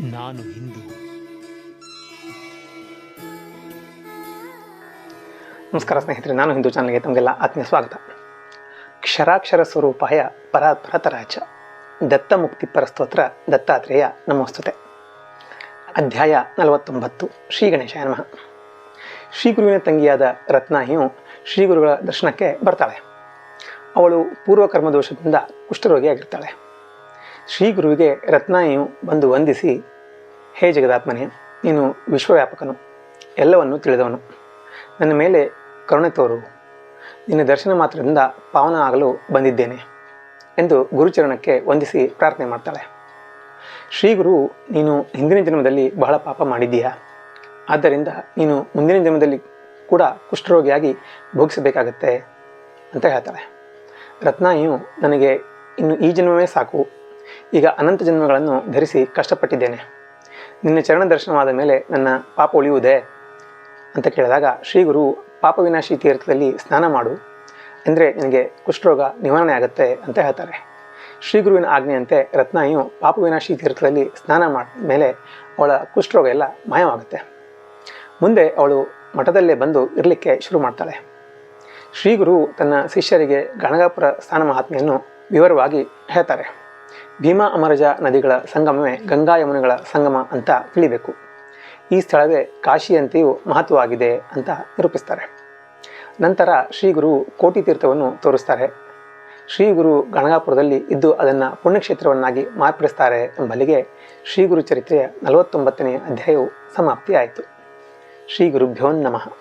ನಾನು ಹಿಂದೂ. ನಮಸ್ಕಾರ ಸ್ನೇಹಿತರೆ, ನಾನು ಹಿಂದೂ ಚಾನಲ್ಗೆ ತಮಗೆಲ್ಲ ಆತ್ಮೀಯ ಸ್ವಾಗತ. ಕ್ಷರಾಕ್ಷರ ಸ್ವರೂಪಾಯ ಪರಾತ್ಪರತರಾಚ ದತ್ತ ಮುಕ್ತಿ ಪರಸ್ತೋತ್ರ, ದತ್ತಾತ್ರೇಯ ನಮೋಸ್ತುತೆ. ಅಧ್ಯಾಯ ನಲವತ್ತೊಂಬತ್ತು, ಶ್ರೀ ಗಣೇಶ ನಮಃ. ಶ್ರೀ ಗುರುವಿನ ತಂಗಿಯಾದ ರತ್ನಾಹಿಯು ಶ್ರೀ ಗುರುಗಳ ದರ್ಶನಕ್ಕೆ ಬರ್ತಾಳೆ. ಅವಳು ಪೂರ್ವಕರ್ಮ ದೋಷದಿಂದ ಕುಷ್ಠರೋಗಿಯಾಗಿರ್ತಾಳೆ. ಶ್ರೀ ಗುರುವಿಗೆ ರತ್ನಾಯಿಯು ಬಂದು ವಂದಿಸಿ, ಹೇ ಜಗದಾತ್ಮನೇ, ನೀನು ವಿಶ್ವವ್ಯಾಪಕನು, ಎಲ್ಲವನ್ನು ತಿಳಿದವನು. ನನ್ನ ಮೇಲೆ ಕರುಣೆ ತೋರು. ನಿನ್ನ ದರ್ಶನ ಮಾತ್ರದಿಂದ ಪಾವನ ಆಗಲು ಬಂದಿದ್ದೇನೆ ಎಂದು ಗುರುಚರಣಕ್ಕೆ ವಂದಿಸಿ ಪ್ರಾರ್ಥನೆ ಮಾಡ್ತಾಳೆ. ಶ್ರೀ ಗುರು, ನೀನು ಹಿಂದಿನ ಜನ್ಮದಲ್ಲಿ ಬಹಳ ಪಾಪ ಮಾಡಿದ್ದೀಯಾ? ಆದ್ದರಿಂದ ನೀನು ಮುಂದಿನ ಜನ್ಮದಲ್ಲಿ ಕೂಡ ಕುಷ್ಠರೋಗಿಯಾಗಿ ಭೋಗಿಸಬೇಕಾಗತ್ತೆ ಅಂತ ಹೇಳ್ತಾಳೆ. ರತ್ನಾಯಿಯು, ನನಗೆ ಇನ್ನು ಈ ಜನ್ಮವೇ ಸಾಕು. ಈಗ ಅನಂತ ಜನ್ಮಗಳನ್ನು ಧರಿಸಿ ಕಷ್ಟಪಟ್ಟಿದ್ದೇನೆ. ನಿನ್ನ ಚರಣ ದರ್ಶನವಾದ ಮೇಲೆ ನನ್ನ ಪಾಪ ಉಳಿಯುವುದೇ? ಅಂತ ಕೇಳಿದಾಗ, ಶ್ರೀ ಗುರು ಪಾಪ ವಿನಾಶಿ ತೀರ್ಥದಲ್ಲಿ ಸ್ನಾನ ಮಾಡು, ಅಂದರೆ ನಿನಗೆ ಕುಷ್ಠರೋಗ ನಿವಾರಣೆ ಆಗುತ್ತೆ ಅಂತ ಹೇಳ್ತಾರೆ. ಶ್ರೀ ಗುರುವಿನ ಆಜ್ಞೆಯಂತೆ ರತ್ನಾಯಿಯು ಪಾಪ ವಿನಾಶಿ ತೀರ್ಥದಲ್ಲಿ ಸ್ನಾನ ಮಾಡ ಮೇಲೆ ಅವಳ ಕುಷ್ಠರೋಗ ಎಲ್ಲ ಮಾಯವಾಗುತ್ತೆ. ಮುಂದೆ ಅವಳು ಮಠದಲ್ಲೇ ಬಂದು ಇರಲಿಕ್ಕೆ ಶುರು ಮಾಡ್ತಾಳೆ. ಶ್ರೀ ಗುರು ತನ್ನ ಶಿಷ್ಯರಿಗೆ ಗಣಗಾಪುರ ಸ್ಥಾನ ಮಹಾತ್ಮೆಯನ್ನು ವಿವರವಾಗಿ ಹೇಳ್ತಾರೆ. ಭೀಮಾ ಅಮರಜ ನದಿಗಳ ಸಂಗಮವೇ ಗಂಗಾ ಯಮುನೆಗಳ ಸಂಗಮ ಅಂತ ತಿಳಿಬೇಕು. ಈ ಸ್ಥಳವೇ ಕಾಶಿಯಂತೆಯೂ ಮಹತ್ವವಾಗಿದೆ ಅಂತ ನಿರೂಪಿಸ್ತಾರೆ. ನಂತರ ಶ್ರೀ ಗುರು ಕೋಟಿ ತೀರ್ಥವನ್ನು ತೋರಿಸ್ತಾರೆ. ಶ್ರೀ ಗುರು ಗಣಗಾಪುರದಲ್ಲಿ ಇದ್ದು ಅದನ್ನು ಪುಣ್ಯಕ್ಷೇತ್ರವನ್ನಾಗಿ ಮಾರ್ಪಡಿಸ್ತಾರೆ ಎಂಬಲ್ಲಿಗೆ ಶ್ರೀ ಗುರು ಚರಿತ್ರೆಯ ನಲವತ್ತೊಂಬತ್ತನೇ ಅಧ್ಯಾಯವು ಸಮಾಪ್ತಿಯಾಯಿತು. ಶ್ರೀ ಗುರುಭ್ಯೋ ನಮಃ.